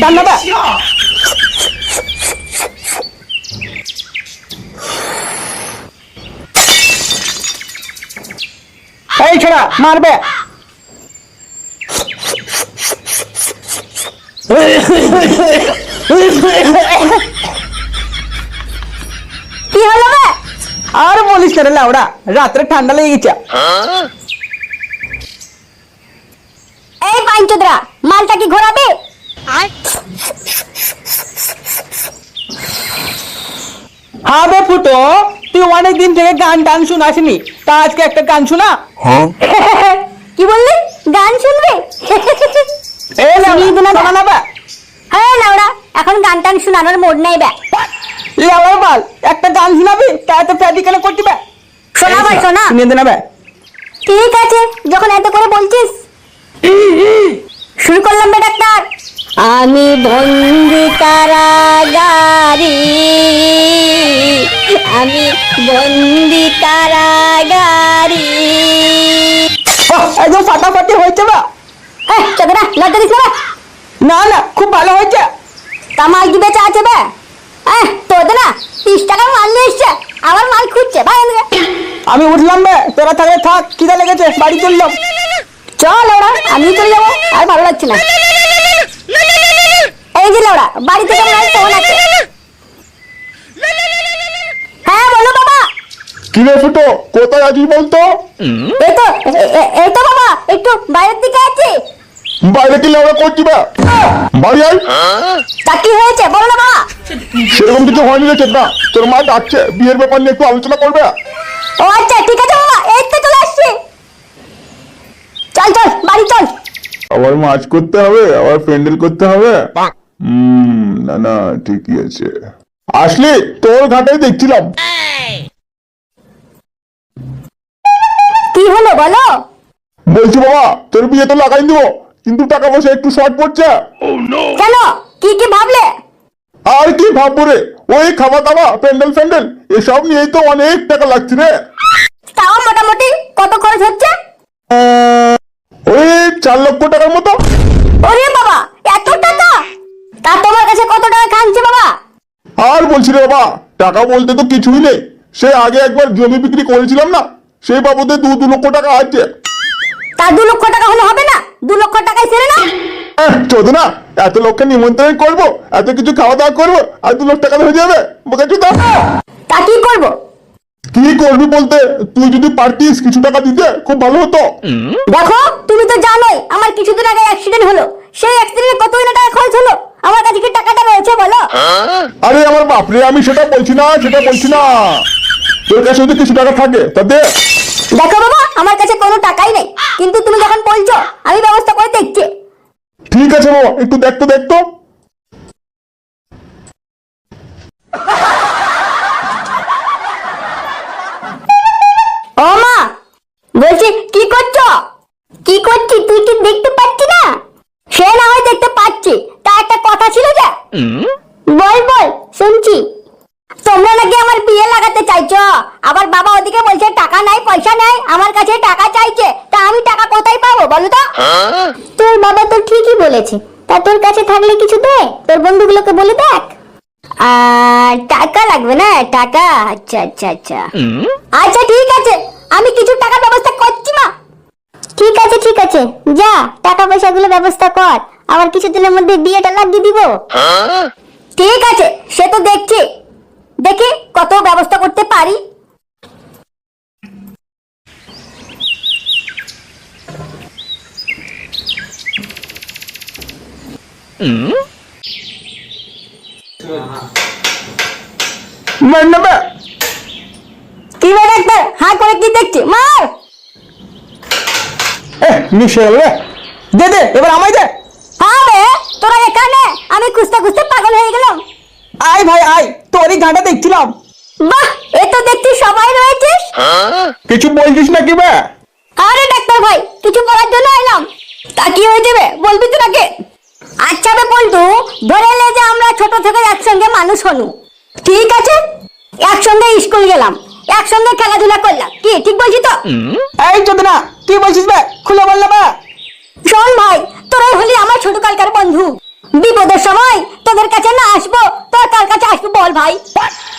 টান বে। এই ছোড়া মারবে কি হলো বে? আর বলিস না রে লাউড়া রাত্রে ঠান্ডা লেগে গেছে এই পাঞ্চুদরা মালটা কি ঘোরাবে? হ্যাঁ বে ফুটো তুই অনেক দিন থেকে গান টান শোনাসনি। তা আজকে একটা গান শোনা? কি বললি? গান শুনবে? এ শুনিয়ে না। শোনা না বে হ্যাঁ লাউড়া এখন গান টান শোনানোর মোড নাই বে লাউড়া বাল একটা গান শোনাবি? তা এত ফ্যাদি কেন করছি বে শোনা ভাই শোনা। শুনিয়ে দে না বে ঠিক আছে যখন এত করে বলছিস। শুরু করলাম বে ডাক্তার। আমি বন্দি কারাগারি। আমি বন্দি কারাগারি। একদম ফাটাফাটি হয়েছে বা? এই চোদরা লজ্জা দিস না? না না খুব ভালো হয়েছে। কামাল কি বেচা আছে বে। আহ তোদের না তিরিশ টাকার মাল নিয়ে এসছে। আবার মাল খুঁজছে ভাই। আমি উঠলাম বে তোরা থাকলে থাক খিদা লেগেছে বাড়ি চললাম। চল ওরা আমি চলে যাব আর ভালো লাগছে না। এই যে ফোন আছে। হ্যাঁ বলো বাবা। কি রে ফুটো কোথায় আছিস বলতো? এই তো এই তো বাবা একটু বাইরের দিকে আছি। বাইরে কি লেওড়া করছি বা? বাড়ি আয়। তা কি হয়েছে? বলো না বাবা। সেরকম কিছু হয়নি রে চেতনা। তোর মা ডাকছে বিয়ের ব্যাপার নিয়ে একটু আলোচনা করবে? ও আচ্ছা ঠিক আছে বাবা এই তো চলে আসছি। চল চল বাড়ি চল। আবার মাছ করতে হবে আবার প্যান্ডেল করতে হবে। হুম না না ঠিকই আছে। আসলি তোর ঘাটাই দেখছিলাম। কি হলো বলো? বলছি বাবা তোর বিয়ে তো লাগাই দিব কিন্তু টাকা পয়সা একটু শর্ট পড়ছে। কেন কি কি ভাবলে? আর কি ভাববো রে ওই খাওয়া দাওয়া প্যান্ডেল ফ্যান্ডেল এসব নিয়েই তো অনেক টাকা লাগছে রে। তাও মোটামুটি কত খরচ হচ্ছে? ওই চার লক্ষ টাকার মতো। ওরে বাবা এত টাকা তা তোমার কাছে কত টাকা খাচ্ছে বাবা আর বলছি রে বাবা টাকা বলতে তো কিছুই নেই। সে আগে একবার জমি বিক্রি করেছিলাম না সেই বাবদে দু দু লক্ষ টাকা আছে। তা দু লক্ষ টাকা হলে হবে না? দু লক্ষ টাকায় সেরে না চোদ না এত লোককে নিমন্ত্রণ করব এত কিছু খাওয়া দাওয়া করব আর দু লক্ষ টাকা হয়ে যাবে? বোকা চোদা তা কি করব? কি করবি বলতে? তুই যদি পারতিস কিছু টাকা দিতে খুব ভালো হতো। দেখো তুমি তো জানোই আমার কিছুদিন আগে অ্যাক্সিডেন্ট হলো সেই অ্যাক্সিডেন্টে কত না টাকা খরচ হলো আমার কাছে কি টাকাটা রয়েছে বলো বাপরে আমি সেটা বলছি না সেটা বলছি না। তোর কাছে যদি কিছু টাকা থাকে তা দে। দেখো বাবা আমার কাছে কোনো টাকাই নেই। কিন্তু তুমি যখন বলছো আমি ব্যবস্থা করে দেখছি। ঠিক আছে বাবা একটু দেখতো দেখতো ও মা বলছি কি করছ কি করছি তুই কি দেখতে পাচ্ছি না সে না হয় দেখতে পাচ্ছি তা একটা কথা ছিল যে বল বল শুনছি তোমরা নাকি আমার বিয়ে লাগাতে চাইছো আবার বাবা ওদিকে বলছে টাকা নাই পয়সা নাই আমার কাছে টাকা চাইছে তা আমি টাকা কোথায় পাবো বলো তো? তোর বাবা তো ঠিকই বলেছে। তা তোর কাছে থাকলে কিছু দে তোর বন্ধুগুলোকে বলে দেখ। টাকা লাগবে না টাকা। আচ্ছা আচ্ছা আচ্ছা। আচ্ছা ঠিক আছে। আমি কিছু টাকার ব্যবস্থা করছি মা। ঠিক আছে ঠিক আছে। যা টাকা পয়সা গুলো ব্যবস্থা কর। আবার কিছুদিনের মধ্যে বিয়েটা লাগিয়ে দিব। ঠিক আছে সে তো দেখছি। দেখি কত ব্যবস্থা করতে পারি। মার কি বে ডাক্তার? হাঁ করে কি দেখছি? মার! এ মিশে রে দে দে এবার আমায় দে। তোরা এখানে? আমি খুঁজতে খুঁজতে পাগল হয়ে গেলাম। আয় ভাই আয় তোরই ঘাটা দেখছিলাম। বাহ এ তো দেখছি সবাই রয়েছিস। কিছু বলছিস নাকি বে? আরে ডাক্তার ভাই কিছু করার জন্য এলাম। তা কি হয়ে যাবে? বলবি তো নাকি? আচ্ছা বে বন্ধু ধরে লে যে আমরা ছোট থেকে একসঙ্গে মানুষ হনু ঠিক আছে? একসঙ্গে স্কুল গেলাম একসঙ্গে খেলাধুলা করলাম। কি ঠিক বলছি তো? এই চন্দনা কি বলছিস বে? খুলে বললাম বা। শোন ভাই তোরাই হলি আমার ছোট কালকার বন্ধু। বিপদের সময় তোদের কাছে না আসব তোর কার কাছে আসব বল ভাই।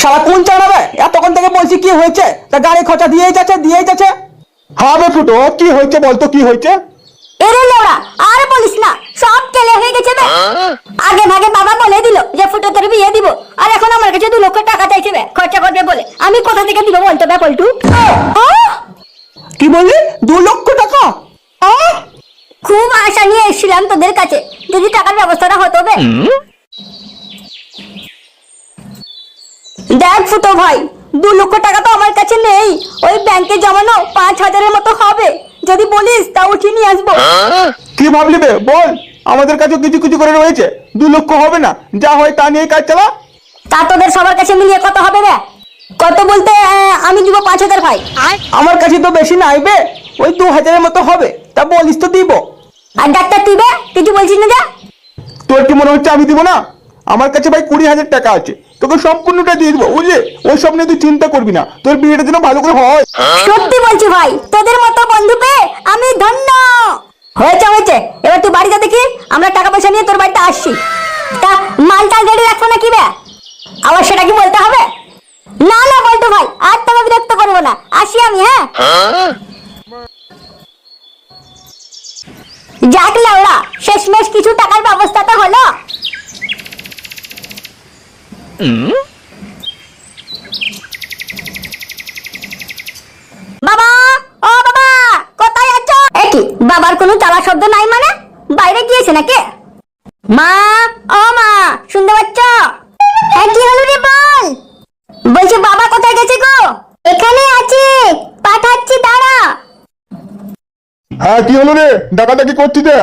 শালা কোন চালাবে এতক্ষণ থেকে বলছি কি হয়েছে? তা গাড়ি খরচা দিয়েই যাচ্ছে দিয়েই যাচ্ছে। হ্যাঁ হবে ফুটো কি হয়েছে বলতো কি হয়েছে? এরে লোড়া আর বলিস না আগে বাবা বলে দিল যে ফুটো তোর বিয়ে দিব। আর এখন আমার কাছে দু লক্ষ টাকা চাইছে বে খরচা করবে বলে। আমি কোথা থেকে দিব বলতো বে পল্টু! কি বললি? দু লক্ষ টাকা! খুব আশা নিয়ে এসেছিলাম তোদের কাছে। যদি টাকার ব্যবস্থাটা হতো বে। দেখ ফুটো ভাই দু লক্ষ টাকা তো আমার কাছে নেই। ওই ব্যাংকে জমানো পাঁচ হাজারের মতো হবে। যদি বলিস তা উঠিয়ে নিয়ে আসব। কি ভাবলি বে? বল। আমাদের কাছে কিছু কিছু করে রয়েছে। দু লক্ষ হবে না। যা হয় তা নিয়ে কাজ চালা। তা তোদের সবার কাছে মিলিয়ে কত হবে রে? কত বলতে আহ, আমি দিব পাঁচ হাজার ভাই। আমার কাছে তো বেশি নাই বে। ওই দু হাজারের মতো হবে। তা বলিস তো দিব। আর ডাক্তার তুই বে? কিছু বলছিস না যা? তোর কি মনে হচ্ছে আমি দিব না? আমার কাছে ভাই কুড়ি হাজার টাকা আছে। তোকে সম্পূর্ণটা দিয়ে দেবো বুঝলি? ওই সব নিয়ে তুই চিন্তা করবি না। তোর বিয়েটা যেন ভালো করে হয়। সত্যি বলছি ভাই তোদের মতো বন্ধু পেয়ে আমি ধন্য। হয়েছে হয়েছে। এবার তুই দেখি, আমরা টাকা পয়সা নিয়ে তোর বাড়িতে আসছি। তা মালটা রেডি রাখব না কি বে? আবার সেটা কি বলতে হবে? না না, বলতো ভাই, আর তোকে বিরক্ত করব না। আসি আমি হ্যাঁ? যাক লাউড়া, শেষমেশ কিছু টাকার ব্যবস্থা তো হলো বাবা ও বাবা কোথায় আছো একি বাবার কোনো চালা শব্দ নাই মানে? বাইরে গিয়েছে নাকি? মা ও মা শুনতে পাচ্ছ? হ্যাঁ কি হলো রে বল? বলছি বাবা কোথায় গেছে গো? এখানে আছে পাঠাচ্ছি দাঁড়া। হ্যাঁ কি হলো রে? ডাকাডাকি করছিস রে?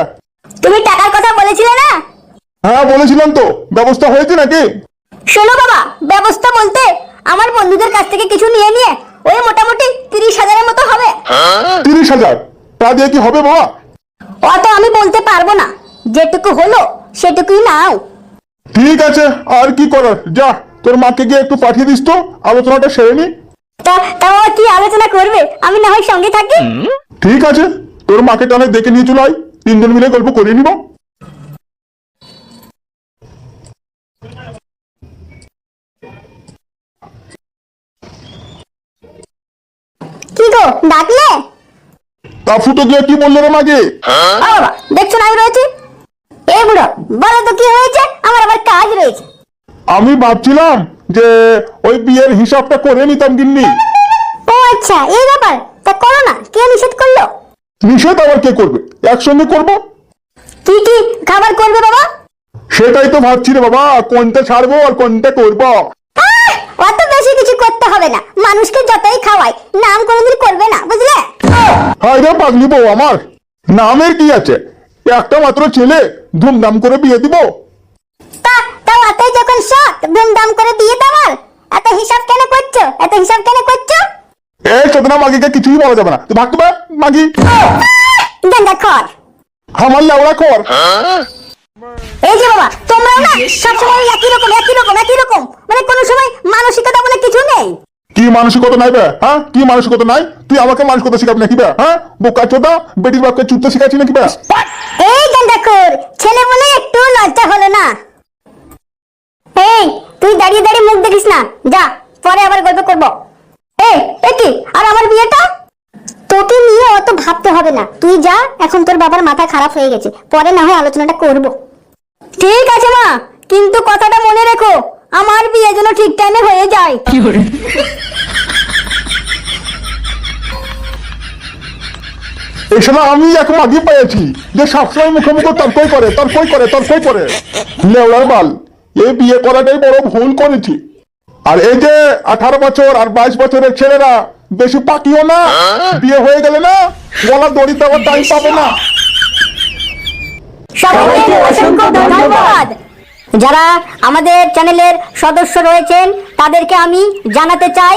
তুমি টাকার কথা বলেছিলে না? হ্যাঁ বলেছিলাম তো। ব্যবস্থা হয়েছে নাকি? শোনো বাবা ব্যবস্থা বলতে আমার বন্ধুদের কাছ থেকে কিছু নিয়ে নিয়ে ওই মোটামুটি তিরিশ হাজারের মতো হবে। তিরিশ হাজার? তা দিয়ে কি হবে বাবা? অত আমি বলতে পারব না। যেটুকু হলো সেটুকুই নাও। ঠিক আছে আর কি করার? যা তোর মাকে গিয়ে একটু পাঠিয়ে দিস তো আলোচনাটা সেরে নি। তা কি আলোচনা করবে? আমি না হয় সঙ্গে থাকি? ঠিক আছে তোর মাকে তাহলে দেখে নিয়ে চলে আয়। তিনজন মিলে গল্প করে নিব। কি গো ডাকলে? তা ফুটো গিয়ে কি বলল রে ও বাবা দেখছ না আমি রয়েছি? এই বুড়ো বলো তো কি হয়েছে? আমার আবার কাজ রয়েছে। আমি ভাবছিলাম যে ওই বিয়ের হিসাবটা করে নিতাম গিন্নি। ও আচ্ছা এই ব্যাপার? তা করো না কে নিষেধ করল? নিষেধ আবার কে করবে? একসঙ্গে করব? কি কি খাবার করবে বাবা? সেটাই তো ভাবছি রে বাবা কোনটা ছাড়বো আর কোনটা করব? অত বেশি কিছু করতে হবে না। মানুষকে যতই খাওয়াই নাম কোনোদিন করবে না বুঝলে? হায় রে পাগলি বউ আমার নামের কি আছে? একটা মাত্র ছেলে ধুমধাম করে বিয়ে দিব। তা তাও এতই যখন শখ ধুমধাম করে বিয়ে তোমার এত হিসাব কেন করছ? এত হিসাব কেন করছ? এই চোদনা মাগিকে কিছুই বলা যাবে না। তুই ভাগতে পার মাগি? গেন্দা খর। আমার লেওড়া কর এই যে বাবা তোমরা না সবসময় একই রকম একই রকম একই রকম। মানে কোনো সময় মানসিকতা বলে কিছু নেই। কি মানসিকতা নাই বে? হ্যাঁ? কি মানসিকতা নাই? তুই আমাকে মানসিকতা শিখাবি নাকি বে? হ্যাঁ? বোকা চোদা বেটির বাপকে চুপতে শিখাচ্ছি নাকি বে? এই গেন্দাখোর ছেলে বলে একটু লজ্জা হলো না। এই তুই দাঁড়িয়ে দাঁড়িয়ে মুখ দেখিস না। যা পরে আবার গল্প করব। এই এ কি? আর আমার বিয়েটা? তোকে নিয়ে অত ভাবতে হবে না। তুই যা এখন তোর বাবার মাথা খারাপ হয়ে গেছে। পরে না হয় আলোচনাটা করব। ঠিক আছে মা কিন্তু কথাটা মনে রেখো। আমার বিয়ে যেন ঠিক টাইমে হয়ে যায়। এই সময় আমি এক মাগি পেয়েছি যে সবসময় মুখে মুখে তর্কই করে তর্কই করে তর্কই করে। লেওড়ার বাল এই বিয়ে করাটাই বড় ভুল করেছি। আর এই যে আঠারো বছর আর বাইশ বছরের ছেলেরা বেশি পাকিও না বিয়ে হয়ে গেলে না গলা দড়ি দেওয়ার টাইম পাবে না। সবাইকে অসংখ্য ধন্যবাদ। যারা আমাদের চ্যানেলের সদস্য রয়েছেন তাদেরকে আমি জানাতে চাই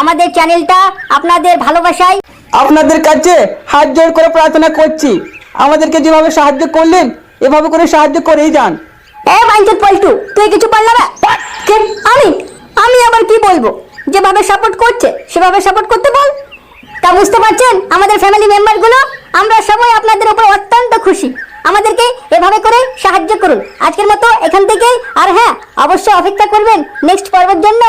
আমাদের চ্যানেলটা আপনাদের ভালোবাসায়। আপনাদের কাছে হাত জোর করে প্রার্থনা করছি আমাদেরকে যেভাবে সাহায্য করলেন এভাবে করে সাহায্য করেই যান। এ বাঞ্চুত পল্টু তুই কিছু পারলা না? আমি? আমি আবার কি বলব? যেভাবে সাপোর্ট করছে সেভাবে সাপোর্ট করতে বল। তা বুঝতে পারছেন? আমাদের ফ্যামিলি মেম্বারগুলো আমরা সবাই আপনাদের উপর অত্যন্ত খুশি। আমাদেরকে এভাবে করে সাহায্য করুন। আজকের মতো এখান থেকে আর হ্যাঁ অবশ্যই অপেক্ষা করবেন নেক্সট পর্বের জন্য।